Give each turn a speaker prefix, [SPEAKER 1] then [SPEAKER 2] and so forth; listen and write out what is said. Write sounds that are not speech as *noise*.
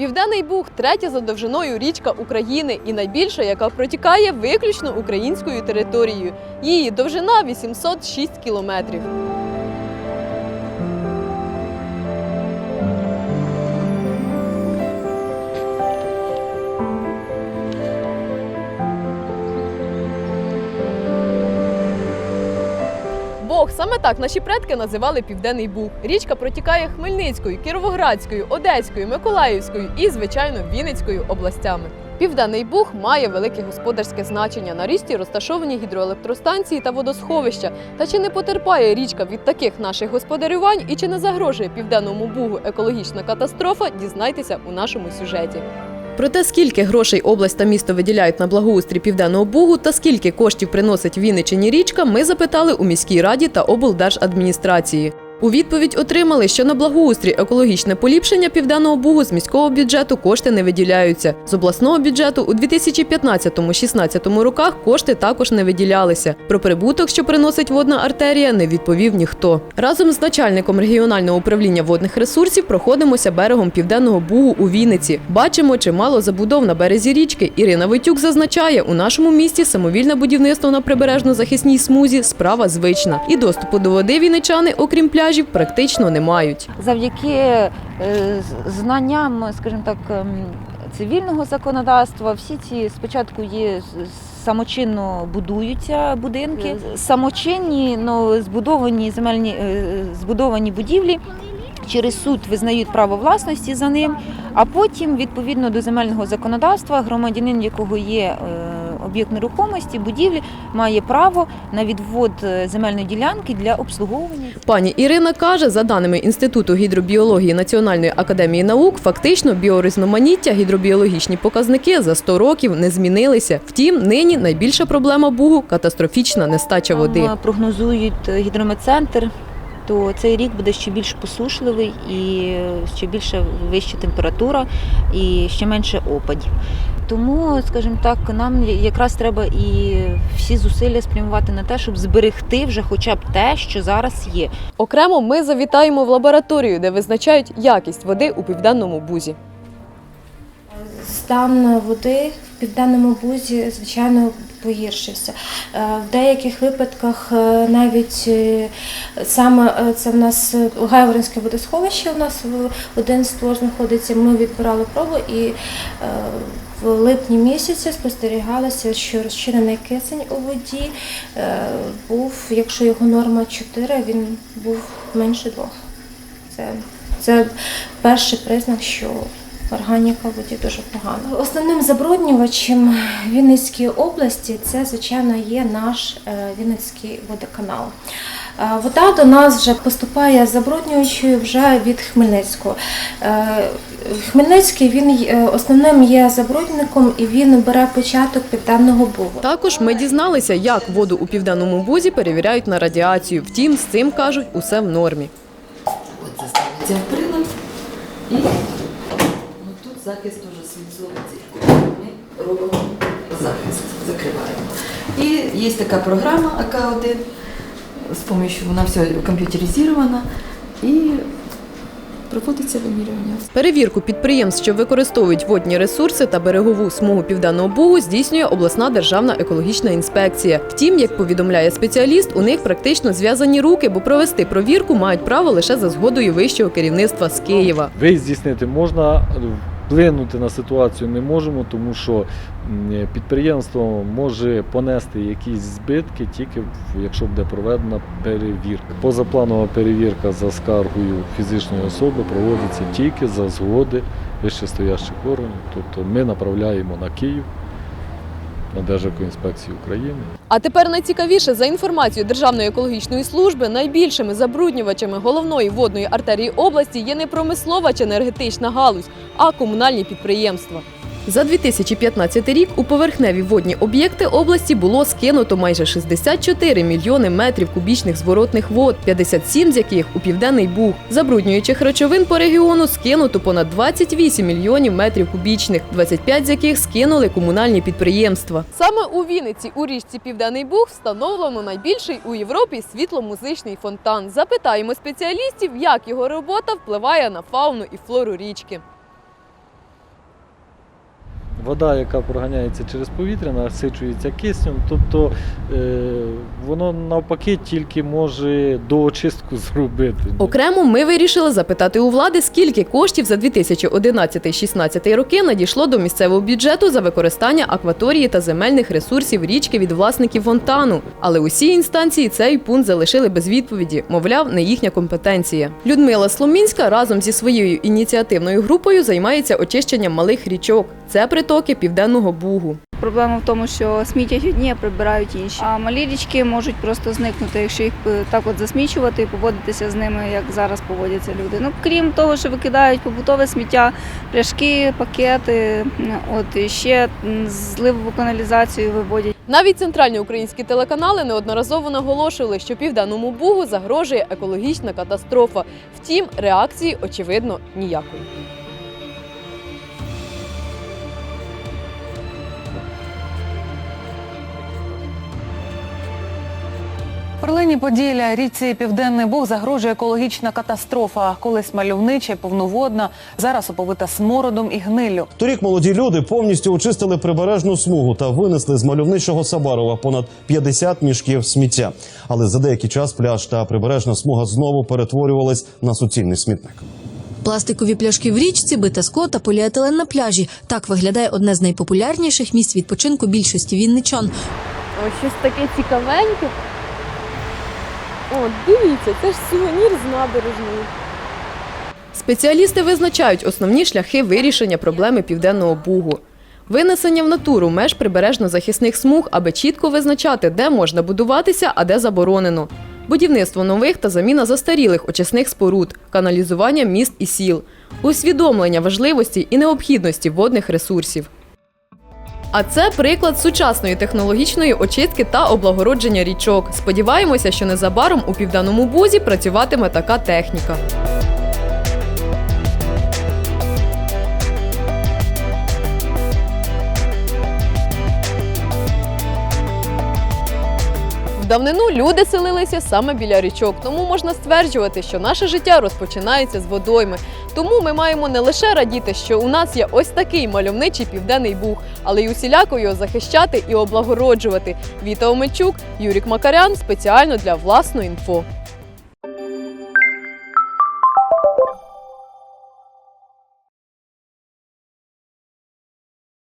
[SPEAKER 1] Південний Буг третя за довжиною річка України і найбільша, яка протікає виключно українською територією. Її довжина 806 кілометрів. Бог саме так наші предки називали Південний Буг. Річка протікає Хмельницькою, Кіровоградською, Одеською, Миколаївською і, звичайно, Вінницькою областями. Південний Буг має велике господарське значення. На річці розташовані гідроелектростанції та водосховища. Та чи не потерпає річка від таких наших господарювань і чи не загрожує південному бугу екологічна катастрофа? Дізнайтеся у нашому сюжеті. Про те, скільки грошей область та місто виділяють на благоустрій Південного Бугу та скільки коштів приносить Вінничині річка, ми запитали у міській раді та облдержадміністрації. У відповідь отримали, що на благоустрій екологічне поліпшення Південного Бугу з міського бюджету кошти не виділяються. З обласного бюджету у 2015-16 роках кошти також не виділялися. Про прибуток, що приносить водна артерія, не відповів ніхто. Разом з начальником регіонального управління водних ресурсів проходимося берегом Південного Бугу у Вінниці. Бачимо чимало забудов на березі річки. Ірина Войтюк зазначає, у нашому місті самовільне будівництво на прибережно-захисній смузі справа звична. І доступу до води вінничани, окрім пляжів, практично не мають.
[SPEAKER 2] завдяки е, знанням, скажімо так, ем, цивільного законодавства, всі ці спочатку є самочинно будуються будинки, самочинні ну, збудовані земельні е, збудовані будівлі. Через суд визнають право власності за ним, а потім, відповідно до земельного законодавства, громадянин, якого є е, об'єкт нерухомості, будівлі, має право на відвод е, земельної ділянки для обслуговування
[SPEAKER 1] Пані Ірина каже, за даними Інституту гідробіології Національної академії наук, фактично біорізноманіття, гідробіологічні показники за 100 років не змінилися. Втім, нині найбільша проблема бугу катастрофічна нестача води.
[SPEAKER 2] Там, е, прогнозують е, гідрометцентр, то цей рік буде ще більш посушливий і ще більше вища температура і ще менше опадів. Тому, скажімо так, нам якраз треба і всі зусилля спрямувати на те, щоб зберегти вже хоча б те, що зараз є.
[SPEAKER 1] Окремо ми завітаємо в лабораторію, де визначають якість води у південному бузі.
[SPEAKER 3] Стан води в південному бузі, звичайно, погіршився. Е, В деяких випадках е, навіть е, саме це в нас е, Гайворонське водосховище, у нас один створ знаходиться. Ми відбирали пробу і в липні місяці спостерігалося, що розчинений кисень у воді е, був, якщо його норма 4, він був менше 2. Це, це перший признак, що органіка в воді дуже погана. Основним забруднювачем Вінницької області це, звичайно, є наш е, Вінницький водоканал. Е, Вода до нас вже поступає забруднюючою вже від Хмельницького. Е, Хмельницький він основним є забрудником і він бере початок південного бугу.
[SPEAKER 1] Також ми дізналися, як воду у південному бузі перевіряють на радіацію. Втім, з цим кажуть, усе в нормі.
[SPEAKER 4] От це ставиться прилад і ну, тут захист дуже світловий. Ми робимо захист, закриваємо. І є така програма АК-1, з допомогою вона все комп'ютеризована і проводиться вимірювання.
[SPEAKER 1] Перевірку підприємств, що використовують водні ресурси та берегову смугу південного бугу, здійснює обласна державна екологічна інспекція. Втім, як повідомляє спеціаліст, у них практично зв'язані руки, бо провести провірку мають право лише за згодою вищого керівництва з Києва.
[SPEAKER 5] Виїзд здійснити можна, вплинути на ситуацію не можемо, тому що підприємство може понести якісь збитки тільки якщо буде проведена перевірка. Позапланова перевірка за скаргою фізичної особи проводиться тільки за згоди вищестоящих органів. Тобто ми направляємо на Київ, на Держекоінспекцію України.
[SPEAKER 1] А тепер найцікавіше за інформацією Державної екологічної служби найбільшими забруднювачами головної водної артерії області є не промислова чи енергетична галузь, а комунальні підприємства. За 2015 рік у поверхневі водні об'єкти області було скинуто майже 64 мільйони метрів кубічних зворотних вод, 57 з яких у південний буг. Забруднюючих речовин по регіону скинуто понад 28 мільйонів метрів кубічних, 25 з яких скинули комунальні підприємства. Саме у Вінниці у річці Південний Буг встановлено найбільший у Європі світломузичний фонтан. Запитаємо спеціалістів, як його робота впливає на фауну і флору річки.
[SPEAKER 5] Вода, яка проганяється через повітря, насичується киснем, тобто е, воно навпаки тільки може доочистку *laughs* зробити.
[SPEAKER 1] Окремо ми вирішили запитати у влади, скільки коштів за 2011-16 роки надійшло до місцевого бюджету за використання акваторії та земельних ресурсів річки від власників фонтану. Але усі інстанції цей пункт залишили без відповіді, мовляв, не їхня компетенція. Людмила Сломінська разом зі своєю ініціативною групою займається очищенням малих річок. Це притоки південного бугу.
[SPEAKER 6] Проблема в тому, що смітять одні, а прибирають інші. А малі річки можуть просто зникнути, якщо їх е, так от засмічувати і поводитися з ними, як зараз поводяться люди. Ну крім того, що викидають побутове сміття, пляшки, пакети, от і ще зливову каналізацію виводять.
[SPEAKER 1] Навіть центральні українські телеканали неодноразово наголошували, що південному бугу загрожує екологічна катастрофа. Втім, реакції очевидно ніякої.
[SPEAKER 7] Перлині Поділля річці Південний Буг загрожує екологічна катастрофа. Колись мальовнича, повноводна, зараз оповита смородом і гниллю.
[SPEAKER 8] Торік молоді люди повністю очистили прибережну смугу та винесли з мальовничого Сабарова понад 50 мішків сміття. Але за деякий час пляж та прибережна смуга знову перетворювались на суцільний смітник.
[SPEAKER 9] Пластикові пляшки в річці, бите скло та поліетилен на пляжі. Так виглядає одне з найпопулярніших місць відпочинку більшості вінничан.
[SPEAKER 1] Ось щось таке цікавеньке. О, дивіться, це ж сувенір з набережної. Спеціалісти визначають основні шляхи вирішення проблеми південного бугу. Винесення в натуру меж прибережно-захисних смуг, аби чітко визначати, де можна будуватися, а де заборонено. Будівництво нових та заміна застарілих очисних споруд, каналізування міст і сіл, усвідомлення важливості і необхідності водних ресурсів. А це приклад сучасної технологічної очистки та облагородження річок. Сподіваємося, що незабаром у південному бузі працюватиме така техніка. Давнину люди селилися саме біля річок, тому можна стверджувати, що наше життя розпочинається з водойми. Тому ми маємо не лише радіти, що у нас є ось такий мальовничий південний буг, але й усіляко його захищати і облагороджувати. Віта Омельчук, Юрік Макарян спеціально для власної інфо.